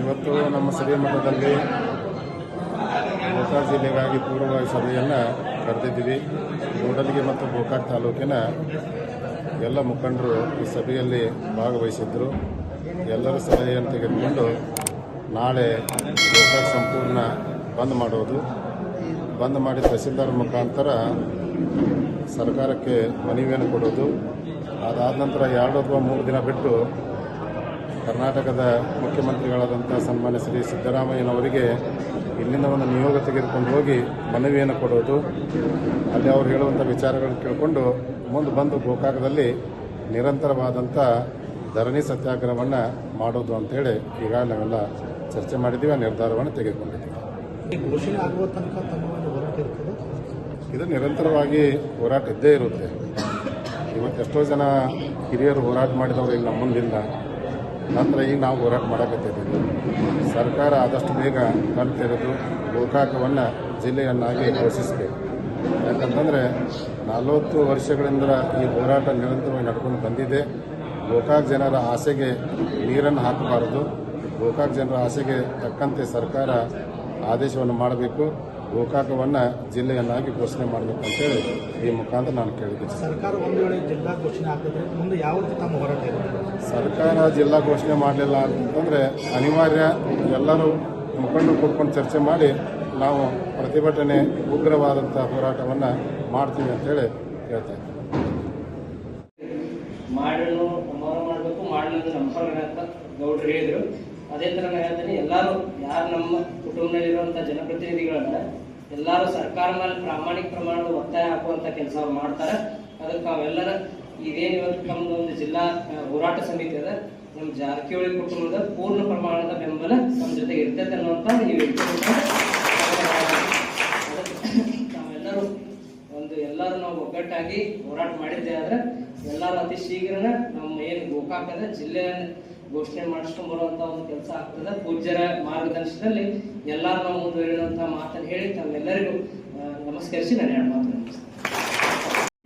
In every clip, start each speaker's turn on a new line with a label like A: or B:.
A: ಇವತ್ತು ನಮ್ಮ ಸಭೆ ಮಟ್ಟದಲ್ಲಿ ಗೋಕಾಕ್ ಜಿಲ್ಲೆಗಾಗಿ ಪೂರ್ವಭಾವಿ ಸಭೆಯನ್ನು ಕರೆದಿದ್ದೀವಿ. ಕೂಡಲಿಗೆ ಮತ್ತು ಗೋಕಾಕ್ ತಾಲೂಕಿನ ಎಲ್ಲ ಮುಖಂಡರು ಈ ಸಭೆಯಲ್ಲಿ ಭಾಗವಹಿಸಿದ್ದರು ಎಲ್ಲರ ಸಲಹೆಯನ್ನು ತೆಗೆದುಕೊಂಡು ನಾಳೆ ಗೋಕಾಕ್ ಸಂಪೂರ್ಣ ಬಂದ್ ಮಾಡೋದು. ಬಂದ್ ಮಾಡಿ ತಹಸೀಲ್ದಾರ್ ಮುಖಾಂತರ ಸರ್ಕಾರಕ್ಕೆ ಮನವಿಯನ್ನು ಕೊಡೋದು. ಅದಾದ ನಂತರ ಎರಡು ಅಥವಾ ಮೂರು ದಿನ ಬಿಟ್ಟು ಕರ್ನಾಟಕದ ಮುಖ್ಯಮಂತ್ರಿಗಳಾದಂಥ ಸನ್ಮಾನ್ಯ ಶ್ರೀ ಸಿದ್ದರಾಮಯ್ಯನವರಿಗೆ ಇಲ್ಲಿಂದ ಒಂದು ನಿಯೋಗ ತೆಗೆದುಕೊಂಡು ಹೋಗಿ ಮನವಿಯನ್ನು ಕೊಡೋದು. ಅಲ್ಲಿ ಅವರು ಹೇಳುವಂಥ ವಿಚಾರಗಳನ್ನು ಕೇಳಿಕೊಂಡು ಮುಂದೆ ಬಂದು ಗೋಕಾಕದಲ್ಲಿ ನಿರಂತರವಾದಂಥ ಧರಣಿ ಸತ್ಯಾಗ್ರಹವನ್ನು ಮಾಡೋದು ಅಂತೇಳಿ ಈಗ ನಾವೆಲ್ಲ ಚರ್ಚೆ ಮಾಡಿದ್ದೀವಿ ಆ ನಿರ್ಧಾರವನ್ನು ತೆಗೆದುಕೊಂಡಿದ್ದೀವಿ. ಇದು ನಿರಂತರವಾಗಿ ಹೋರಾಟ ಇದ್ದೇ ಇರುತ್ತೆ. ಇವತ್ತು ಎಷ್ಟೋ ಜನ ಹಿರಿಯರು ಹೋರಾಟ ಮಾಡಿದವರು ಈಗ ನಮ್ಮ ಮುಂದಿಲ್ಲ. ನಂತರ ಈಗ ನಾವು ಹೋರಾಟ ಮಾಡಕತ್ತಿದ್ದೀವಿ. ಸರ್ಕಾರ ಆದಷ್ಟು ಬೇಗ ಕಣ್ ತೆರೆದು ಗೋಕಾಕವನ್ನು ಜಿಲ್ಲೆಯನ್ನಾಗಿ ಘೋಷಿಸಬೇಕು. ಯಾಕಂತಂದರೆ ನಲವತ್ತು ವರ್ಷಗಳಿಂದ ಈ ಹೋರಾಟ ನಿರಂತರವಾಗಿ ನಡ್ಕೊಂಡು ಬಂದಿದೆ. ಗೋಕಾಕ್ ಜನರ ಆಸೆಗೆ ನೀರನ್ನು ಹಾಕಬಾರದು. ಗೋಕಾಕ್ ಜನರ ಆಸೆಗೆ ತಕ್ಕಂತೆ ಸರ್ಕಾರ ಆದೇಶವನ್ನು ಮಾಡಬೇಕು. ಗೋಕಾಕವನ್ನು ಜಿಲ್ಲೆಯನ್ನಾಗಿ ಘೋಷಣೆ ಮಾಡಬೇಕು ಅಂತೇಳಿ ಈ ಮುಖಾಂತರ ನಾನು ಕೇಳಿದ್ದೀನಿ.
B: ಸರ್ಕಾರ ಒಂದು ವೇಳೆ ಜಿಲ್ಲಾ ಘೋಷಣೆ ಆಗ್ತದೆ ಮುಂದೆ ಯಾವ ರೀತಿ ತಮ್ಮ ಹೋರಾಟ
A: ಸರ್ಕಾರ ಜಿಲ್ಲಾ ಘೋಷಣೆ ಮಾಡಲಿಲ್ಲ ಅಂತಂದರೆ ಅನಿವಾರ್ಯ ಎಲ್ಲರೂ ಮುಖಂಡರು ಕೂತ್ಕೊಂಡು ಚರ್ಚೆ ಮಾಡಿ ನಾವು ಪ್ರತಿಭಟನೆ ಉಗ್ರವಾದಂಥ ಹೋರಾಟವನ್ನು ಮಾಡ್ತೀವಿ ಅಂತೇಳಿ ಹೇಳ್ತಾ ಇದ್ದೀನಿ.
C: ಮಾಡಲು ಮಾಡಬೇಕು ಮಾಡಲಿಲ್ಲ ಅಂತ ಗೌಡ್ರು ಹೇಳಿದರು. ಅದೇ ಥರ ನಾನು ಹೇಳ್ತೀನಿ, ಎಲ್ಲರೂ ಯಾರು ನಮ್ಮ ಕುಟುಂಬದಲ್ಲಿರುವಂಥ ಜನಪ್ರತಿನಿಧಿಗಳನ್ನ ಎಲ್ಲರೂ ಸರ್ಕಾರ ಮೇಲೆ ಪ್ರಾಮಾಣಿಕ ಪ್ರಮಾಣದ ಒತ್ತಾಯ ಹಾಕುವಂಥ ಕೆಲಸ ಮಾಡ್ತಾರೆ. ಅದಕ್ಕೆ ನಾವೆಲ್ಲರ ಇದೇನು ಇವತ್ತು ನಮ್ಮದು ಒಂದು ಜಿಲ್ಲಾ ಹೋರಾಟ ಸಮಿತಿ ಅದ. ನಮ್ಮ ಜಾರಕಿಹೊಳಿ ಕುಟುಂಬದ ಪೂರ್ಣ ಪ್ರಮಾಣದ ಬೆಂಬಲ ನಮ್ಮ ಜೊತೆ ಇರ್ತೈತೆ ಅನ್ನುವಂಥ ನೀವು ನಾವೆಲ್ಲರೂ ಒಂದು ಎಲ್ಲರೂ ನಾವು ಒಗ್ಗಟ್ಟಾಗಿ ಹೋರಾಟ ಮಾಡಿದ್ದೆ ಆದ್ರೆ ಎಲ್ಲರೂ ಅತಿ ಶೀಘ್ರನ ನಮ್ಮ ಏನು ಗೋಕಾಕದ ಜಿಲ್ಲೆಯನ್ನು ಘೋಷಣೆ ಮಾಡಿಸ್ಕೊಂಡ್ ಬರುವಂತ ಒಂದು ಕೆಲಸ ಆಗ್ತದೆ. ಪೂಜ್ಯರ ಮಾರ್ಗದರ್ಶನದಲ್ಲಿ ಎಲ್ಲರೂ ನಾವು ಮುಂದುವರಿಯುವಂತ ಮಾತನ್ನು ಹೇಳಿ ತಮ್ಮೆಲ್ಲರಿಗೂ ಆ, ನಮಸ್ಕರಿಸಿ ನಾನು ಎರಡು ಮಾತು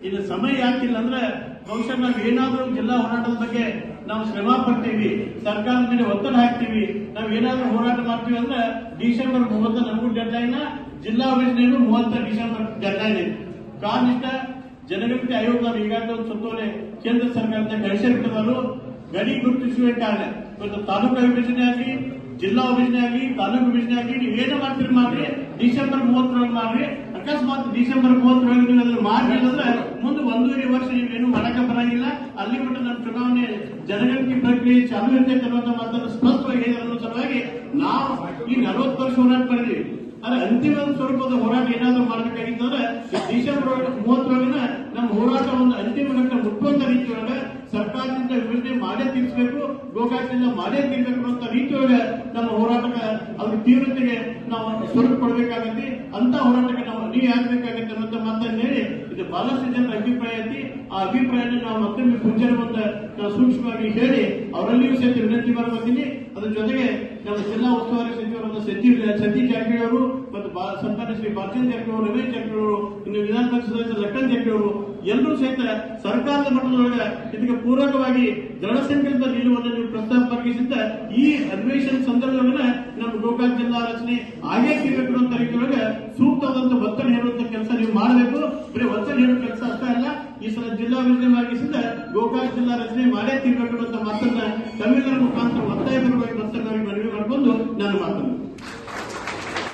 D: ಇದು ಸಮಯ ಯಾಕಿಲ್ಲ ಅಂದ್ರೆ ಬಹುಶಃ ನಾವು ಏನಾದ್ರೂ ಜಿಲ್ಲಾ ಹೋರಾಟದ ಬಗ್ಗೆ ನಾವು ಶ್ರಮ ಪಡ್ತೀವಿ ಸರ್ಕಾರದ ಮೇಲೆ ಒತ್ತಡ ಹಾಕ್ತೀವಿ ನಾವು ಏನಾದ್ರೂ ಹೋರಾಟ ಮಾಡ್ತೀವಿ ಅಂದ್ರೆ ಡಿಸೆಂಬರ್ ಮೂವತ್ತ ನಮಗೂ ಡೆಡ್ಲೈನ್ ಜಿಲ್ಲಾ ವಿಭಜನೆಯೂ ಮೂವತ್ತ ಡಿಸೆಂಬರ್ ಡೆಡ್ಲೈನ್ ಇದೆ. ಕಾರಣ ಜನಗಣತಿ ಆಯೋಗ ಈಗಾಗಲೇ ಒಂದು ಸುತ್ತೋಲೆ ಕೇಂದ್ರ ಸರ್ಕಾರದ ಗಳಿಸಿರ್ತಾರೆ ಗಡಿ ಗುರುತಿಸುವ ಕಾರಣ. ಇವತ್ತು ತಾಲೂಕು ವಿಭಜನೆ ಆಗಲಿ, ಜಿಲ್ಲಾ ವಿಭಜನೆ ಆಗಲಿ, ತಾಲೂಕು ವಿಭಜನೆ ಆಗಲಿ ನೀವೇನು ಮಾಡ್ತೀರಿ ಮಾಡ್ರಿ ಡಿಸೆಂಬರ್ ಮೂವತ್ತರೊಳಗೆ ಮಾಡ್ರಿ. ಅಕಸ್ಮಾತ್ ಡಿಸೆಂಬರ್ ಮೂವತ್ತರೊಳಗೆ ನೀವು ಅದನ್ನ ಮಾಡಿ ಅಂದ್ರೆ ಮುಂದೆ ಒಂದೂವರೆ ವರ್ಷ ನೀವೇನು ಮಾಡಕ ಬರಂಗಿಲ್ಲ. ಅಲ್ಲಿ ಮಟ್ಟ ನಮ್ಮ ಚುನಾವಣೆ ಜನಗಣತಿ ಪ್ರಕ್ರಿಯೆ ಚಾಲು ಇರ್ತೈತೆ ಅನ್ನೋಂಥ ಮಾತನ್ನು ಸ್ಪಷ್ಟವಾಗಿ ಅನ್ನೋ ಸಲುವಾಗಿ ನಾವು ಈ ನಲವತ್ತು ವರ್ಷ ಹೋರಾಟ ಮಾಡಿದ್ವಿ. ಆದ್ರೆ ಅಂತಿಮ ಸ್ವರೂಪದ ಹೋರಾಟ ಏನಾದ್ರೂ ಮಾಡಬೇಕಾಗಿತ್ತು ಅಂದ್ರೆ ಡಿಸೆಂಬರ್ ಮೂವತ್ತರೊಳಗಿನ ನಮ್ಮ ಹೋರಾಟ ಒಂದು ಅಂತಿಮ ಘಟ್ಟ ಮಾಡೇ ತೀರಿಸಬೇಕು ಗೋಕಾಕ್ನಿಂದ ಮಾಡೇ ತೀರ್ಬೇಕು ಅಂತ ರೀತಿಯೊಳಗೆ ನಮ್ಮ ಹೋರಾಟಕ್ಕೆ ಅವ್ರ ತೀವ್ರತೆಗೆ ನಾವು ಸ್ವರೂಪ ಕೊಡಬೇಕಾಗತ್ತೆ. ಅಂತ ಹೋರಾಟಕ್ಕೆ ನಾವು ನೀ ಆಗ್ಬೇಕಾಗತ್ತೆ ಅನ್ನೋಂಥ ಮಾತನ್ನು ಹೇಳಿ ಇದು ಬಹಳಷ್ಟು ಜನರ ಅಭಿಪ್ರಾಯ ಐತಿ. ಆ ಅಭಿಪ್ರಾಯನ ನಾವು ಮತ್ತೊಮ್ಮೆ ಪೂಜ್ಯರ ಮುಂದೆ ನಾವು ಸೂಕ್ಷ್ಮವಾಗಿ ಹೇಳಿ ಅವರಲ್ಲಿಯೂ ಸಹಿತ ವಿನಂತಿ ಮಾಡ್ಕೊತೀನಿ ಅದ್ರ ಜೊತೆಗೆ ನಮ್ಮ ಜಿಲ್ಲಾ ಉಸ್ತುವಾರಿ ಸಚಿವರಾದ ಸಚಿವ ಸತೀಶ್ ಜಾರಕಿಹೊಳಿ ಅವರು ಮತ್ತು ಸಂತಾನ ಶ್ರೀ ಬಾಲಚಂದ್ರ ಜಾರಕಿಹೊಳಿ ರಮೇಶ್ ಜಾರಕಿಹೊಳಿ ಅವರು, ಇನ್ನು ವಿಧಾನ ಸದಸ್ಯ ಲಕ್ಕನ್ ಜಾರಕಿಹೊಳಿ ಎಲ್ಲರೂ ಸಹಿತ ಸರ್ಕಾರದ ಮಟ್ಟದೊಳಗ ಇದಕ್ಕೆ ಪೂರಕವಾಗಿ ದೃಢ ಸಂಕಲ್ಪ ನೀವು ನೀವು ಪ್ರಸ್ತಾಪಿಸಿದ್ದ ಈ ಅಧಿವೇಶನ ಸಂದರ್ಭದೊಳಗೆ ನಮ್ಮ ಗೋಕಾಕ್ ಜಿಲ್ಲಾ ರಚನೆ ಆಗೇ ಸಿಗಬೇಕು ಅಂತ ರೀತಿಯೊಳಗೆ ಸೂಕ್ತವಾದಂತಹ ಒತ್ತಡ ಹೇಳುವಂತ ಕೆಲಸ ನೀವು ಮಾಡಬೇಕು. ಬರೀ ಒತ್ತಡ ಹೇಳುವ ಕೆಲಸ ಅಷ್ಟೇ ಅಲ್ಲ, ಈ ಸಲ ಜಿಲ್ಲಾ ವಿಜಯ ಮಾಡಿಸಿದ ಗೋಕಾಕ್ ಜಿಲ್ಲಾ ರಚನೆ ಮಾಡೇ ತೀರ್ಬೇಕು ಅಂತ ಮಾತನ್ನ ತಮಿಳುನಾಡು ಮುಖಾಂತರ ಒತ್ತಾಯ ಪರವಾಗಿ ಮನವಿ ಮಾಡಿಕೊಂಡು ನಾನು ಮಾತನಾಡುತ್ತೇನೆ.